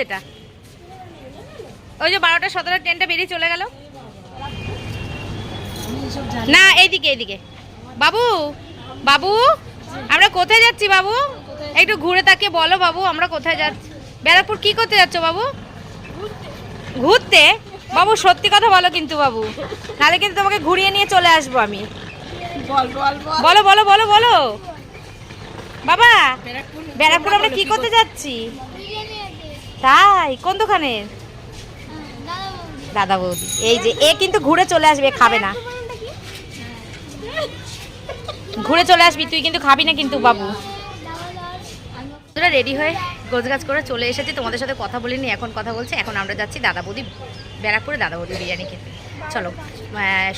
যেটা? ওই যে বারোটা সতেরো ট্রেনটা বেরিয়ে চলে গেল। না এইদিকে এইদিকে। বাবু বাবু আমরা কোথায় যাচ্ছি বাবু? একটু ঘুরে তাকে বলো বাবু আমরা কোথায় যাচ্ছি? ব্যারাকপুর কি করতে যাচ্ছ বাবু? ঘুরতে? বাবু সত্যি কথা বলো কিন্তু বাবু। নাহলে কিন্তু তোমাকে ঘুরিয়ে নিয়ে চলে আসব আমি। বলো বলো বলো। বলো বাবা ব্যারাকপুর আমরা কি করতে যাচ্ছি? তাই? কোন দোকানের দাদা বৌদি। এই যে, এ কিন্তু ঘুরে চলে আসবে খাবে না। ঘুরে চলে আসবি, তুই কিন্তু খাবি না কিন্তু, বাবু। তোরা রেডি হয়ে গোছগাছ করে চলে এসেছি। তোমাদের সাথে কথা বলিনি, এখন কথা বলছি। এখন আমরা যাচ্ছি দাদা বৌদি, ব্যারাকপুরে দাদা বৌদি বিরিয়ানি খেতে। চলো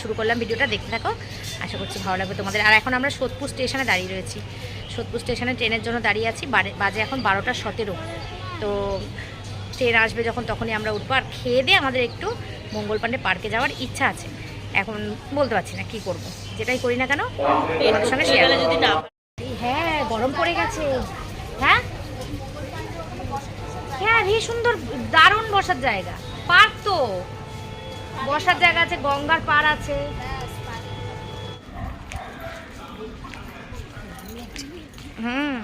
শুরু করলাম ভিডিওটা, দেখতে থাকো। আশা করছি ভালো লাগবে তোমাদের। আর এখন আমরা সোদপুর স্টেশনে দাঁড়িয়ে রয়েছি। সোদপুর স্টেশনে ট্রেনের জন্য দাঁড়িয়ে আছি। বাজে এখন বারোটা সতেরো। তো ট্রেন আসবে যখন তখনই আমরা উঠবো। আর খেয়ে দিয়ে আমাদের একটু মঙ্গল পাণ্ডে পার্কে যাওয়ার ইচ্ছা আছে। এখন বলতে পারছি না কি করব। যেটাই করি না কেন যদি হ্যাঁ গরম পড়ে গেছে। হ্যাঁ? হ্যাঁ সুন্দর, দারুণ বসার জায়গা। পার্ক তো। বসার জায়গা আছে, গঙ্গার পার আছে। হুম।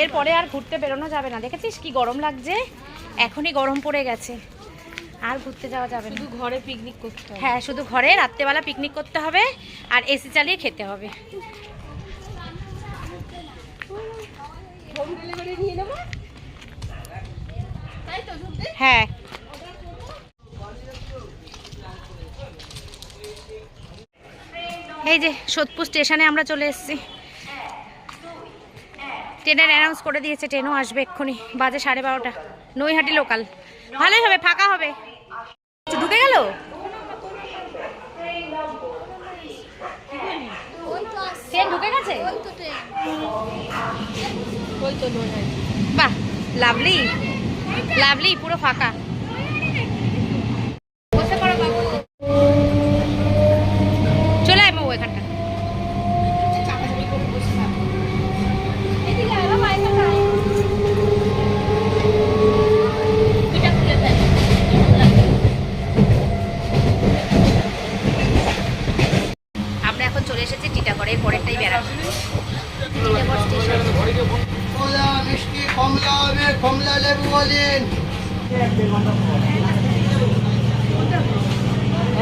এরপরে আর ঘুরতে বেরোনো যাবে না। দেখেছিস কি গরম লাগছে? এখনই গরম পড়ে গেছে। আর ঘুরতে যাওয়া যাবে না। ঘরে পিকনিক করতে হবে। হ্যাঁ শুধু ঘরে রাত্রেবেলা পিকনিক করতে হবে আর এসি চালিয়ে খেতে হবে। হ্যাঁ। এই যে সোদপুর স্টেশনে আমরা চলে এসেছি। ট্রেনের অ্যানাউন্স করে দিয়েছে ট্রেনও আসবে এক্ষুনি বাজে সাড়ে বারোটা। নৈহাটি লোকাল ভালোই হবে ফাঁকা হবে। ঢুকে গেল? বাহ লাভলি লাভলি পুরো ফাঁকা বসে পড়ো বাবু চলে আয় বাবু এখানটা আমরা এখন চলে এসেছি টিটাগড়ে পরেরটাই বেড়াবো টিটাগড় স্টেশন কলা মিষ্টি কমলা হবে কমলা লেবু বলেন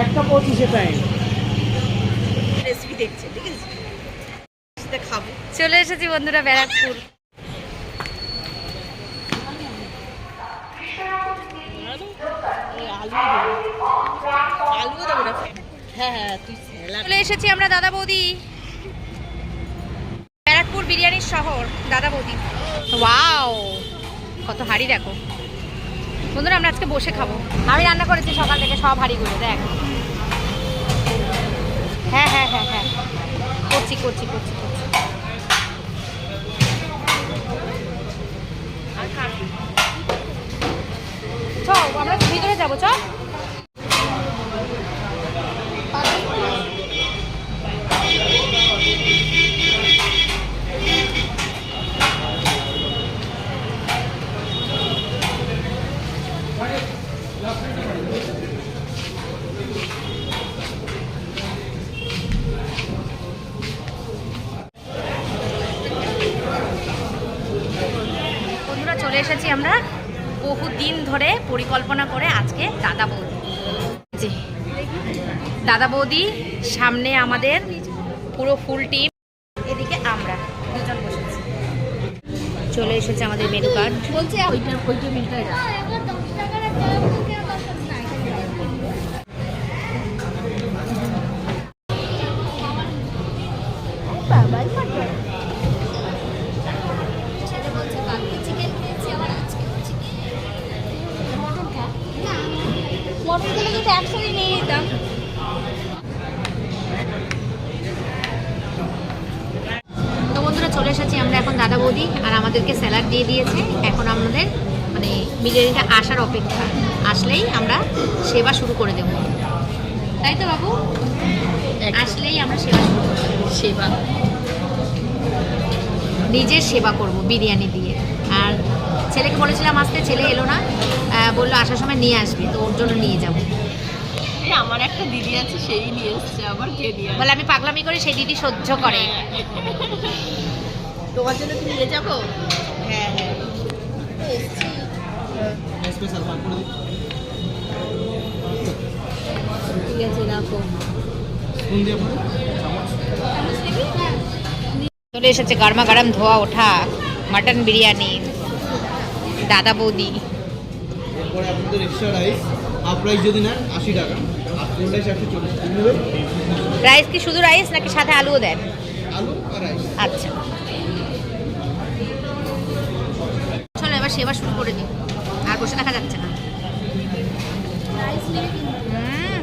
একটা পঁচিশে টাইম রেসিপি দেখছে ঠিক আছে? খাব। চলে এসেছি বন্ধুরা ব্যারাকপুর। হ্যাঁ হ্যাঁ চলে এসেছি আমরা দাদা বৌদি। ব্যারাকপুর বিরিয়ানির শহর দাদা বৌদি। ওয়াও কত হাড়ি দেখো। বন্ধুরা, আমরা আজকে বসে খাব। আমি রান্না করেছি সকাল থেকে, সব হাড়িগুলো, দেখ। হ্যাঁ হ্যাঁ হ্যাঁ হ্যাঁ। করছি করছি করছি করছি। আমরা ভিতরে যাব চ পরিকল্পনা করে আজকে দাদা বৌদি। জি। দাদা বৌদি সামনে আমাদের পুরো ফুল টিম এদিকে আমরা দুজন বসেছি। চলে এসেছে আমাদের মেনু কার্ড। বলছে ওইটা ওইটা অপেক্ষা। আসলেই আমরা সেবা শুরু করে দেবো। তাই তো বাবু? আসলেই আমরা সেবা শুরু করব। সেবা। নিজের সেবা করব বিরিয়ানি দিয়ে। আর ছেলেকে বলেছিলাম আসতে ছেলে এলো না। বলল আসার সময় নিয়ে আসবে তো ওর জন্য নিয়ে যাব। আমার একটা দিদি আছে সেই নিয়ে এসছে নিয়ে বলে আমি পাগলামি করে সেই দিদি সহ্য করে। তোমার জন্য তুমি নিয়ে যাব? হ্যাঁ হ্যাঁ। ঠিক আছে রাখো। চলে এসেছে গরমা গরম ধোয়া ওঠা মাটন বিরিয়ানি দাদা বৌদি। এরপরে আপনাদের এক্সট্রা রাইস হাফ রাইস যদি নেন আশি টাকা। আর ফুল রাইস একশো চল্লিশ। রাইস কি শুধু রাইস নাকি সাথে আলুও দেন? আলু আর রাইস আচ্ছা। চলো এবার সেবা শুরু করে দিই আর বসে দেখা যাচ্ছে না হুম।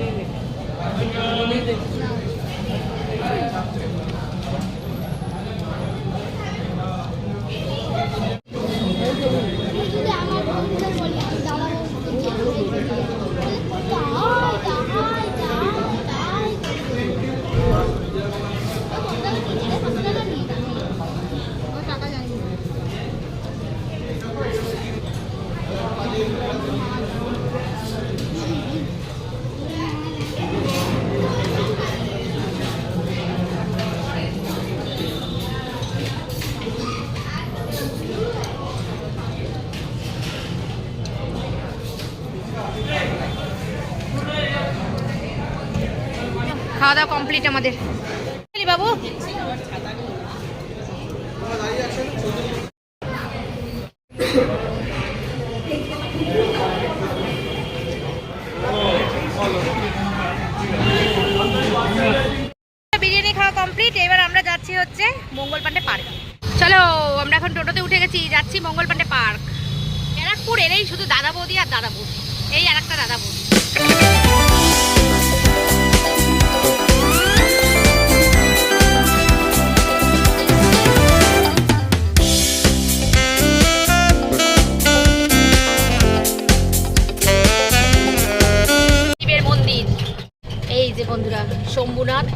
খাওয়া দাওয়া কমপ্লিট আমাদের। ব্যারাকপুর এলেই শুধু দাদা বৌদি আর দাদা বৌদি। এই আর একটা দাদা বৌদি। শম্ভুনাথ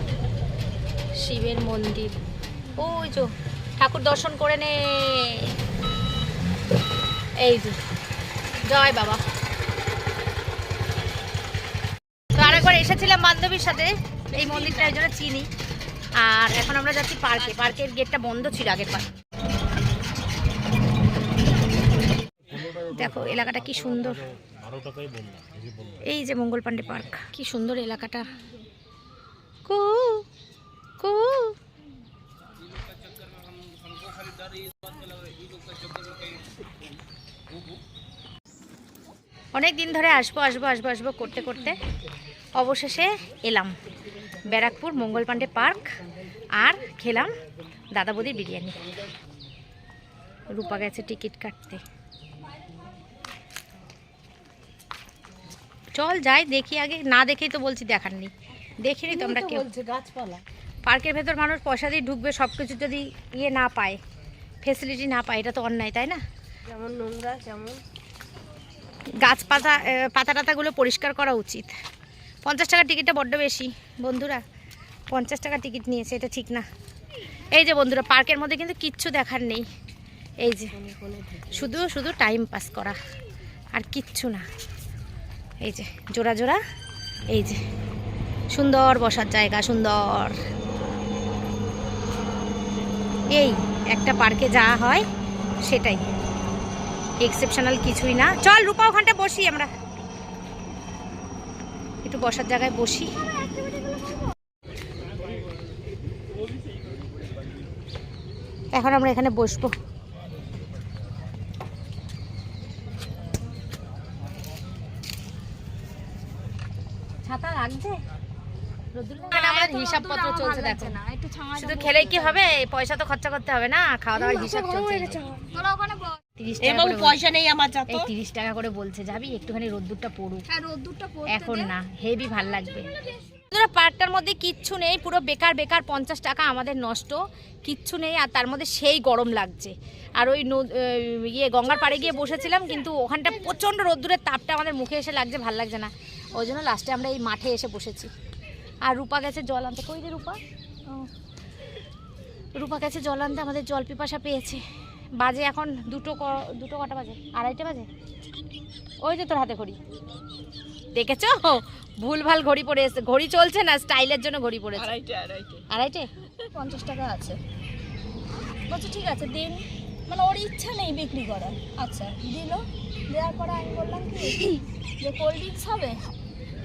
শিবের মন্দির। ঠাকুর দর্শন করে নে। এই যে। জয় বাবা। তো আরেকবার এসেছিলাম বান্ধবীর সাথে, এই মন্দিরটা এই জন্য চিনি। আর এখন আমরা যাচ্ছি পার্কে। পার্কের গেটটা বন্ধ ছিল আগের পার দেখো, এলাকাটা কি সুন্দর। এই যে মঙ্গল পান্ডে পার্ক। কি সুন্দর এলাকাটা। কু কু। অনেক দিন ধরে আসব আসব আসব আসব করতে করতে। অবশেষে এলাম। ব্যারাকপুর মঙ্গল পান্ডে পার্ক আর খেলাম দাদা বৌদির বিরিয়ানি। রূপা গেছে টিকিট কাটতে। চল যাই দেখি আগে। না দেখেই তো বলছি দেখার নেই। দেখিনি তো আমরা কেউ। বলছে গাছপালা। পার্কের ভেতর মানুষ পয়সা দিয়ে ঢুকবে সব কিছু যদি ইয়ে না পায় ফেসিলিটি না পায় এটা তো অন্যায় তাই না? যেমন নোংরা যেমন গাছ পাতা পাতা টাতাগুলো পরিষ্কার করা উচিত। পঞ্চাশ টাকার টিকিটটা বড্ড বেশি। বন্ধুরা, পঞ্চাশ টাকা টিকিট নিয়েছে, এটা ঠিক না। এই যে বন্ধুরা, পার্কের মধ্যে কিন্তু কিচ্ছু দেখার নেই। এই যে, শুধু শুধু টাইম পাস করা, আর কিচ্ছু না। এই যে, জোড়া জোড়া, এই যে, সুন্দর বসার জায়গা, সুন্দর। এই, একটা পার্কে যা হয়, সেটাই। এক্সেপশনাল কিছুই না। চল রূপা ওখানটা বসি আমরা। একটু বসার জায়গায় বসি। এখন আমরা এখানে বসবো। ছাতা লাগছে? আমাদের হিসাবপত্র চলছে দেখো। শুধু খেলেই কি হবে? পয়সা তো খরচা করতে হবে না খাওয়া দাওয়ার হিসাব চলছে। তিরিশ টাকা করে পয়সা নেই আমার যত এই তিরিশ টাকা করে বলছে যাবি একটুখানি রোদ্দুরটা পড়ুক। এখন না হেভি ভালো লাগবে। বন্ধুরা, পার্কটার মধ্যে কিচ্ছু নেই পুরো বেকার বেকার পঞ্চাশ টাকা আমাদের নষ্ট। কিচ্ছু নেই আর তার মধ্যে সেই গরম লাগছে। আর ওই নদ- ইয়ে গঙ্গার পাড়ে গিয়ে বসেছিলাম কিন্তু ওখানটা প্রচণ্ড রোদ্দুরের তাপটা আমাদের মুখে এসে লাগছে ভালো লাগছে না। ওই জন্য লাস্টে আমরা এই মাঠে এসে বসেছি। আর রূপা গেছে জল আনতে। কই রে রূপা? রূপা গেছে জল আনতে আমাদের জল পিপাসা পেয়েছে। বাজে এখন দুটো ক- দুটো কটা বাজে? আড়াইটে বাজে? ওই যে তোর হাতে ঘড়ি। দেখেছ? ভুলভাল ঘড়ি পরে এসে ঘড়ি চলছে না স্টাইলের জন্য ঘড়ি পড়েছে। আড়াইটে আড়াইটে। আড়াইটে? পঞ্চাশ টাকা আছে। বলছে ঠিক আছে দিন। মানে ওর ইচ্ছা নেই বিক্রি করার। আচ্ছা দিল। দেওয়ার পরে আমি বললাম কি যে কোল্ড ড্রিঙ্কস হবে?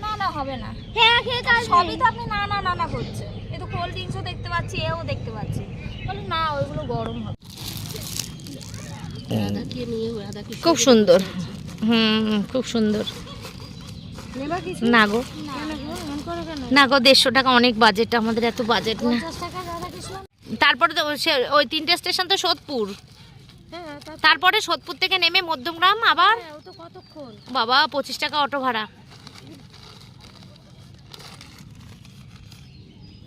না না হবে না। হ্যাঁ খেয়ে সবই তো আপনি না না না না করছে এ তো কোল্ড ড্রিঙ্কসও দেখতে পাচ্ছি এও দেখতে পাচ্ছি। বলে না ওইগুলো গরম হবে। খুব সুন্দর। হুম খুব সুন্দর। না গো। না গো দেড়শো টাকা অনেক বাজেট আমাদের এত বাজেট না। তারপরে তো সে ওই তিনটে স্টেশন তো সোদপুর। হ্যাঁ তারপরে সোদপুর থেকে নেমে মধ্যমগ্রাম আবার ও তো কতক্ষণ? বাবা পঁচিশ টাকা অটো ভাড়া।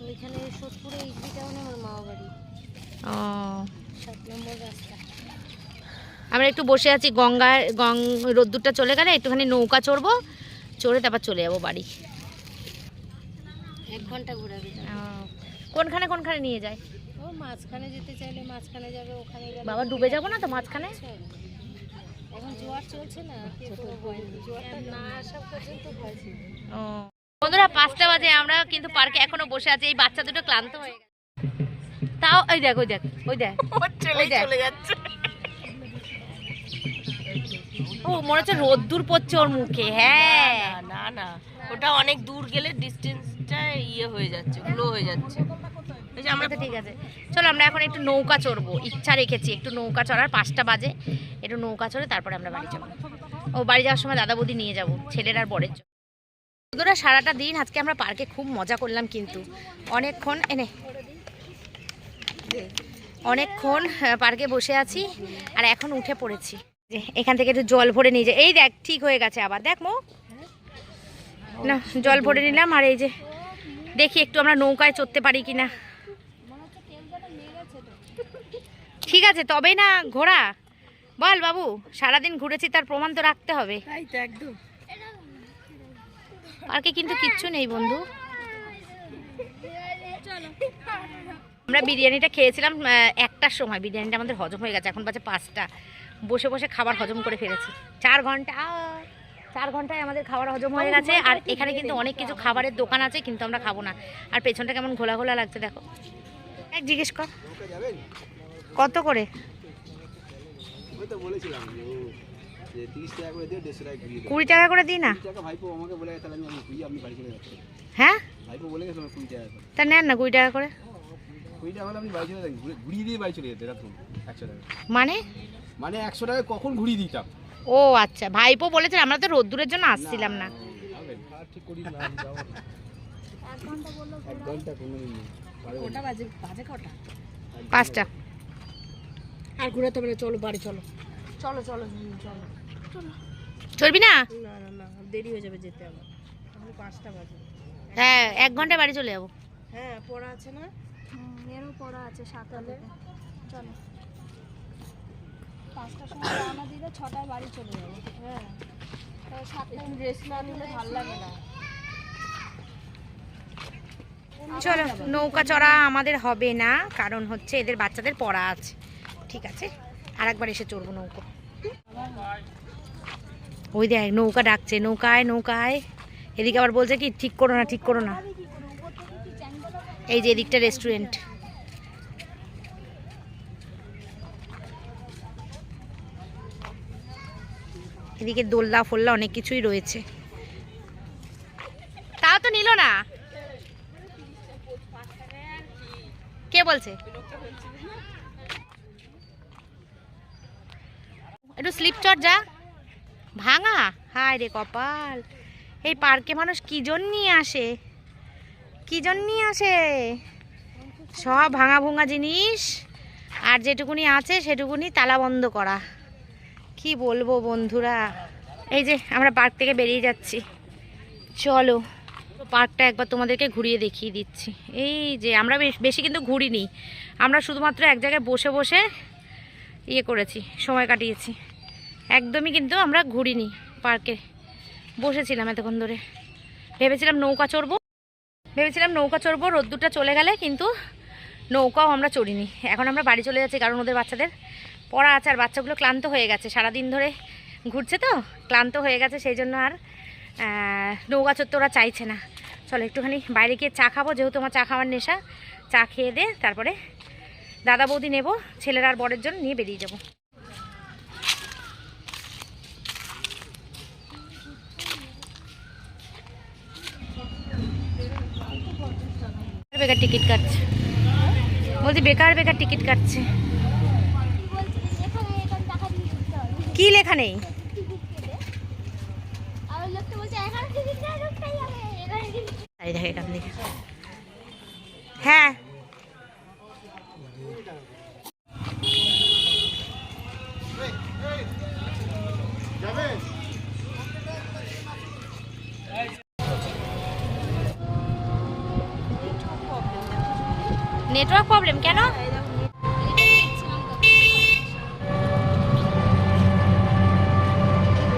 ওইখানে সোদপুরে ইডলি টাউনে আমার মামা বাড়ি। ও। সাত নম্বর রাস্তা। আমরা একটু বসে আছি গঙ্গায় গং রোদ্দুরটা চলে গেলে একটুখানি নৌকা চড়বো চড়ে তারপর চলে যাব বাড়ি। এক ঘণ্টা ঘোরাবে ও, কোনখানে কোনখানে নিয়ে যায়? ও মাঝখানে যেতে চাইলে মাঝখানে যাবে ওখানে গেলে বাবা ডুবে যাব না তো মাঝখানে? এখন জোয়ার চলছে না জোয়ারটা না আসা পর্যন্ত ভয় ছিল। ও। বন্ধুরা পাঁচটা বাজে আমরা কিন্তু পার্কে এখনও বসে আছি এই বাচ্চা দুটো ক্লান্ত হয়ে গেছে। তাও ওই দেখ ওই দেখ ওই দেখ ওই দেখ। চলে যাচ্ছে। ও মনে হচ্ছে রোদ্দুর পড়ছে ওর মুখে হ্যাঁ। না না ওটা অনেক দূর গেলে ডিস্টেন্সটা ইয়ে হয়ে যাচ্ছে গ্লো হয়ে যাচ্ছে। আমরা আচ্ছা ঠিক আছে। চলো আমরা এখন একটু নৌকা চড়বো। ইচ্ছা রেখেছি একটু নৌকা চড়ার পাঁচটা বাজে। একটু নৌকা চড়ে তারপরে আমরা বাড়ি যাব। ও বাড়ি যাওয়ার সময় দাদা বৌদি নিয়ে যাব ছেলের আর বরের জন্য। বন্ধুরা সারাটা দিন আজকে আমরা পার্কে খুব মজা করলাম কিন্তু। অনেকক্ষণ এনে অনেকক্ষণ পার্কে বসে আছি আর এখন উঠে পড়েছি। যে এখান থেকে একটু জল ভরে নিয়ে যাই এই দেখ ঠিক হয়ে গেছে আবার। দেখ মো। না জল ভরে নিলাম আর এই যে দেখি একটু আমরা নৌকায় চড়তে পারি কিনা। ঠিক আছে তবেই না ঘোরা বল বাবু সারাদিন ঘুরেছি তার প্রমাণ তো রাখতে হবে। পার্কে কিন্তু কিচ্ছু নেই বন্ধু। আমরা বিরিয়ানিটা খেয়েছিলাম একটার সময়। বিরিয়ানিটা আমাদের হজম হয়ে গেছে এখন বাজে পাঁচটা। বসে বসে খাবার হজম করে ফেলেছি। চার ঘণ্টা চার ঘন্টায় আমাদের খাবার হজম হয়ে গেছে। আর এখানে কিন্তু অনেক কিছু খাবারের দোকান আছে কিন্তু আমরা খাব না। আর পেছনটা কেমন ঘোলা ঘোলা লাগছে দেখো। এক জিজ্ঞেস কর। কত করে? কুড়ি টাকা করে দিই না? কুড়ি টাকা ভাইপো আমাকে বলে গেছে তাহলে আমি আমি কুড়ি আপনি বাড়ি চলে যাচ্ছেন হ্যাঁ? তা নেন না কুড়ি টাকা করে। মানে? মানে একশো টাকা কখন ঘুরিয়ে দিতাম? ও আচ্ছা ভাইপো বলেছেন আমরা তো রোদ্দুরের জন্য আসছিলাম না। যাবেন আর ঠিক করি না আমি যাব না। এক ঘণ্টা কোনো দিন নেই। পারবেন কটা বাজে? বাজে কটা? পাঁচটা। আর ঘুরাতে চলো বাড়ি চলো। চলো চলো চলো। চলবি না? না না না দেরি হয়ে যাবে যেতে আমার পাঁচটা বাজে। হ্যাঁ এক ঘণ্টা বাড়ি চলে যাব। হ্যাঁ পড়া আছে না? এরও পড়া আছে সাতটাতে চলো। পাঁচটার সময় রওনা দিলে ছটায় বাড়ি চলে যাব। হ্যাঁ। একটু রেস্ট না নিলে ভালো লাগে না। চলো নৌকা চড়া আমাদের হবে না কারণ হচ্ছে এদের বাচ্চাদের পড়া আছে। ঠিক আছে আর একবার এসে চড়বো নৌকো। ওই দেখ নৌকা ডাকছে নৌকায় নৌকায়। এদিকে আবার বলছে কি ঠিক করো না ঠিক করো না। এই যে এদিকটা রেস্টুরেন্ট এদিকে দোলনা ফোল্লা অনেক কিছুই রয়েছে। তাও তো নিল না? কে বলছে? একটু স্লিপ চট যা। ভাঙা? হায় রে কপাল। এই পার্কে মানুষ কি জন নিয়ে আসে? কি জন নিয়ে আসে? সব ভাঙা ভুঙা জিনিস। আর যেটুকুনি আছে সেটুকুনি তালা বন্ধ করা। কি বলব বন্ধুরা? এই যে আমরা পার্ক থেকে বেরিয়ে যাচ্ছি। চলো, পার্কটা একবার তোমাদেরকে ঘুরিয়ে দেখিয়ে দিচ্ছি। এই যে আমরা বেশ- কিন্তু ঘুরিনি। আমরা শুধুমাত্র এক জায়গায় বসে বসে ইয়ে করেছি, সময় কাটিয়েছি। একদমই কিন্তু আমরা ঘুরিনি পার্কে। বসেছিলাম এতক্ষণ ধরে। ভেবেছিলাম নৌকা চড়বো। ভেবেছিলাম নৌকা চড়বো, রোদ্দুরটা চলে গেলে কিন্তু নৌকাও আমরা চড়িনি। এখন আমরা বাড়ি চলে যাচ্ছি কারণ ওদের বাচ্চাদের। পড়া আছে আর বাচ্চাগুলো ক্লান্ত হয়ে গেছে। সারাদিন ধরে ঘুরছে তো, ক্লান্ত হয়ে গেছে, সেই জন্য আর নৌকা চড়তে ওরা চাইছে না। চলো একটুখানি বাইরে গিয়ে চা খাব, যেহেতু আমার চা খাওয়ার নেশা, চা খেয়ে দে, তারপরে দাদা বৌদি নেব, ছেলেরা আর বরের জন্য নিয়ে বেরিয়ে যাব। বেকার টিকিট কাটছে। বলছি বেকার বেকার টিকিট কাটছে। কি লেখা নেই? হ্যাঁ। নেটওয়ার্ক প্রবলেম কেন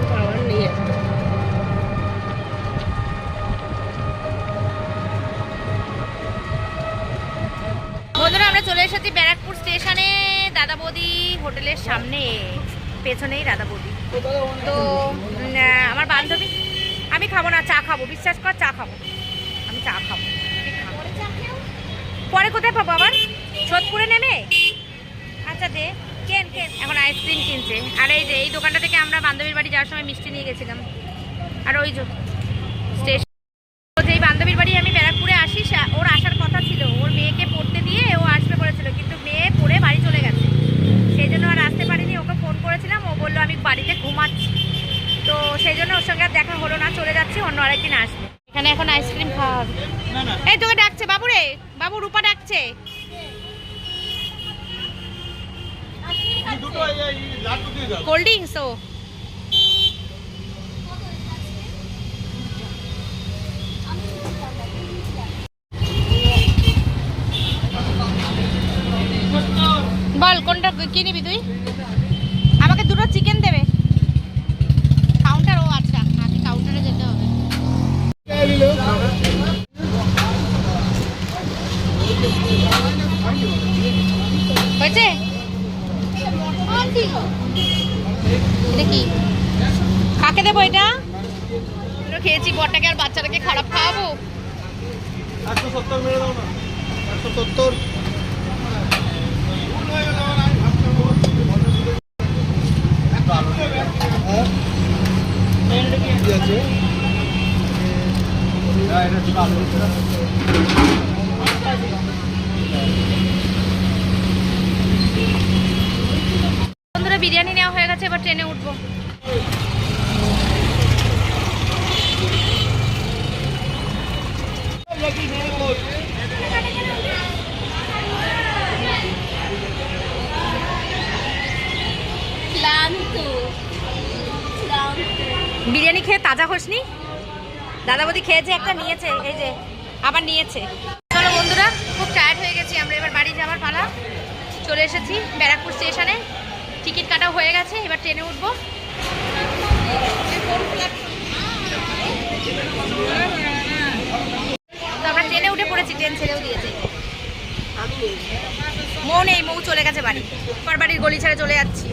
পাওয়ার নেই একটা। বন্ধুরা আমরা চলে এসেছি ব্যারাকপুর স্টেশনে দাদা বৌদি হোটেলের সামনে, পেছনেই দাদা বৌদি তো আমার বান্ধবী, আমি খাব না, চা খাব, বিশ্বাস কর, চা খাব। আমি চা খাব। পরে কোথায় পাবো আবার? সোদপুরে নেমে? আচ্ছা দে, কেন কেন? এখন আইসক্রিম কিনছে। আর এই যে, এই দোকানটা থেকে আমরা বান্ধবীর বাড়ি যাওয়ার সময় মিষ্টি নিয়ে গেছিলাম। আর ওই যে স্টেশন যেই বান্ধবীর বাড়ি আমি ব্যারাকপুরে আসি সা- ওর আসার কথা ছিল ওর মেয়েকে পড়তে দিয়ে ও আসবে বলেছিল কিন্তু মেয়ে পড়ে বাড়ি চলে গেছে সেই জন্য আর আসতে পারিনি ওকে ফোন করেছিলাম ও বলল আমি বাড়িতে ঘুমাচ্ছি তো সেই জন্য ওর সঙ্গে আর দেখা হলো না চলে যাচ্ছি অন্য আরেকদিন আসবে এখানে এখন আইসক্রিম খাওয়া হবে না না এই তোকে ডাকছে বাবু রে বাবু রূপা ডাকছে দুটো এই- এই লাড্ডু দিয়ে দাও কোল্ড ড্রিঙ্কস ও বল, কোনটা কি নিবি তুই? আমাকে দুটো চিকেন দেবে। কাউন্টার ও আচ্ছা আগে কাউন্টারে যেতে হবে। হয়েছে? এটা কি? কাকে দেবো এটা? খেয়েছি বরটাকে আর বাচ্চাটাকে খারাপ খাওয়াবো? একশো সত্তর মেরে একশো সত্তর। আছে বন্ধুরা বিরিয়ানি নেওয়া হয়ে গেছে, এবার ট্রেনে উঠবো। বিরিয়ানি খেয়ে তাজা হোসনি দাদা বৌদি খেয়েছে একটা, নিয়েছে, এই যে, আবার নিয়েছে। চলো বন্ধুরা, খুব টায়ার্ড হয়ে গেছি আমরা, এবার বাড়ি যাওয়ার পালা। চলে এসেছি ব্যারাকপুর স্টেশনে। টিকিট কাটা হয়ে গেছে, এবার ট্রেনে উঠবো। আমরা ট্রেনে উঠে পড়েছি, ট্রেন ছেড়েও দিয়েছে। মৌ নেই, মৌ চলে গেছে বাড়ি। পর বাড়ির গলি ছেড়ে চলে যাচ্ছি।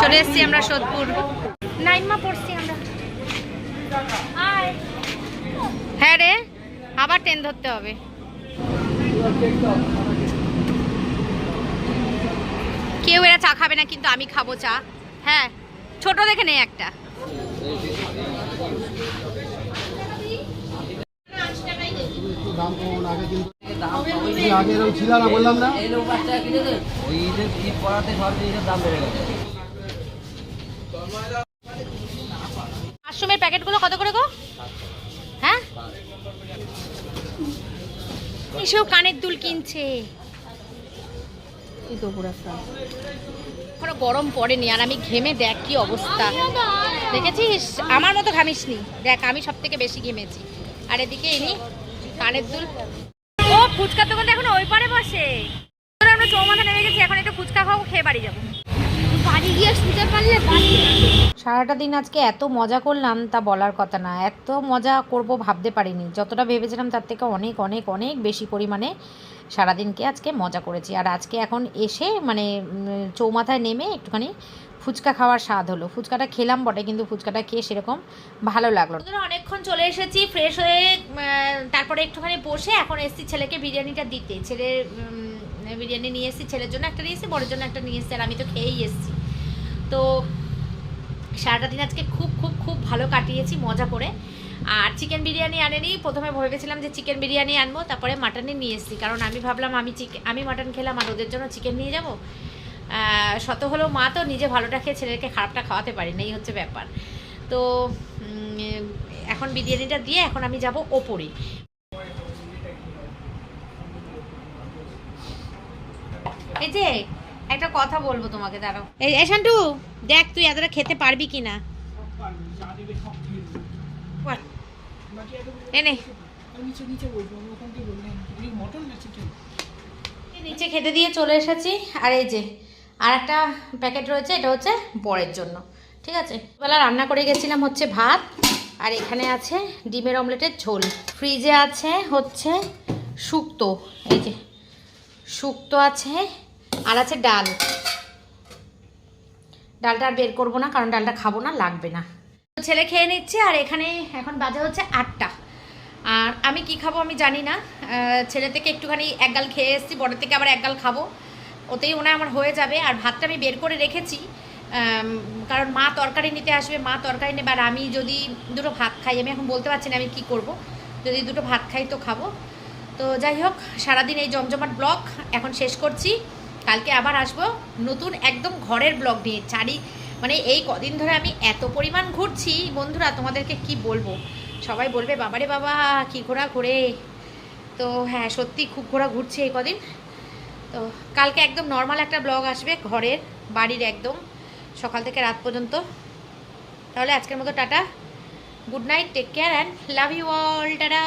চলে এসেছি আমরা সোদপুর। নাইমা পড়ছি আমরা। হ্যাঁ রে আবার ট্রেন ধরতে হবে। কেউ এরা চা খাবে না কিন্তু আমি খাব চা। হ্যাঁ ছোট দেখে নেই একটা। দাম কমানো আগে কিন্তু আগে এরকম ছিল না বললাম না। মাশরুমের প্যাকেটগুলো কত করে গো? হ্যাঁ? এসেও কানের দুল কিনছে। এই এখনও গরম পড়েনি আর আমি ঘেমে দেখ কি অবস্থা। দেখেছিস? আমার মতো ঘামিসনি। দেখ আমি সব থেকে বেশি ঘেমেছি। আর এদিকে ইনি কানের দুল। ও ফুচকার দোকানটা এখন ওই পারে বসে। আমরা চৌমাথা নেমে গেছি এখন একটু ফুচকা খাব খেয়ে বাড়ি যাব। বাড়ি গিয়ে শুতে পারলে বাড়ি সারাটা দিন আজকে এত মজা করলাম তা বলার কথা না। এত মজা করব ভাবতে পারিনি। যতটা ভেবেছিলাম তার থেকে অনেক অনেক অনেক বেশি পরিমাণে সারাদিনকে আজকে মজা করেছি। আর আজকে এখন এসে মানে চৌমাথায় নেমে একটুখানি ফুচকা খাওয়ার স্বাদ হলো। ফুচকাটা খেলাম বটে, কিন্তু ফুচকাটা খেয়ে সেরকম ভালো লাগল। অনেকক্ষণ চলে এসেছি ফ্রেশ হয়ে তারপরে একটুখানি বসে এখন এসেছি ছেলেকে বিরিয়ানিটা দিতে। ছেলের বিরিয়ানি নিয়ে এসেছি, ছেলের জন্য একটা নিয়ে এসেছি বড়ের জন্য একটা নিয়ে এসেছি, আর আমি তো খেয়েই এসেছি। তো সারাটা দিন আজকে খুব খুব খুব ভালো কাটিয়েছি, মজা করে। আর চিকেন বিরিয়ানি আনেনি। প্রথমে ভেবেছিলাম যে চিকেন বিরিয়ানি আনব, তারপরে মাটনই নিয়ে এসেছি। কারণ আমি ভাবলাম আমি চিকেন আমি মাটন খেলাম আর ওদের জন্য চিকেন নিয়ে যাব। শত হলেও মা তো নিজে ভালোটা খেয়ে ছেলেকে খারাপটা খাওয়াতে পারি না এই হচ্ছে ব্যাপার। তো এখন বিরিয়ানিটা দিয়ে এখন আমি যাব ওপরে। এই যে একটা কথা বলব তোমাকে দাঁড়াও। এই এই শান্টু দেখ তুই এতটা খেতে পারবি কি না। এনে নিচে খেতে দিয়ে চলে এসেছি আর এই যে আর একটা প্যাকেট রয়েছে, এটা হচ্ছে বরের জন্য। ঠিক আছে? বেলা রান্না করে গেছিলাম হচ্ছে ভাত, আর এখানে আছে ডিমের অমলেটের ঝোল। ফ্রিজে আছে হচ্ছে শুক্তো, এই যে শুক্তো আছে, আর আছে ডাল। ডালটা আর বের করব না, কারণ ডালটা খাব না, লাগবে না। ছেলে খেয়ে নিচ্ছে, আর এখানে এখন বাজে হচ্ছে আটটা। আর আমি কি খাব আমি জানি না। ছেলে থেকে একটুখানি একগাল খেয়ে এসেছি বড় থেকে আবার একগাল খাব। ওতেই হয় আমার হয়ে যাবে। আর ভাতটা আমি বের করে রেখেছি। কারণ মা তরকারি নিতে আসবে, মা তরকারি নেবে। আর আমি যদি দুটো ভাত খাই, আমি এখন বলতে পারছি না আমি কি করব। যদি দুটো ভাত খাই তো খাব। তো যাই হোক, সারাদিন এই জমজমাট ব্লগ এখন শেষ করছি। কালকে আবার আসব নতুন একদম ঘরের ব্লগ নিয়ে। চারি মানে এই কদিন ধরে আমি এত পরিমাণ ঘুরছি। বন্ধুরা, তোমাদেরকে কি বলব? সবাই বলবে, বাবারে বাবা, কি ঘোরা ঘুরে তো হ্যাঁ সত্যি খুব ঘোরা ঘুরছে এই কদিন। তো কালকে একদম নর্মাল একটা ব্লগ আসবে ঘরের, বাড়ির একদম, সকাল থেকে রাত পর্যন্ত। তাহলে আজকের মতো tata good night take care and love you all tata.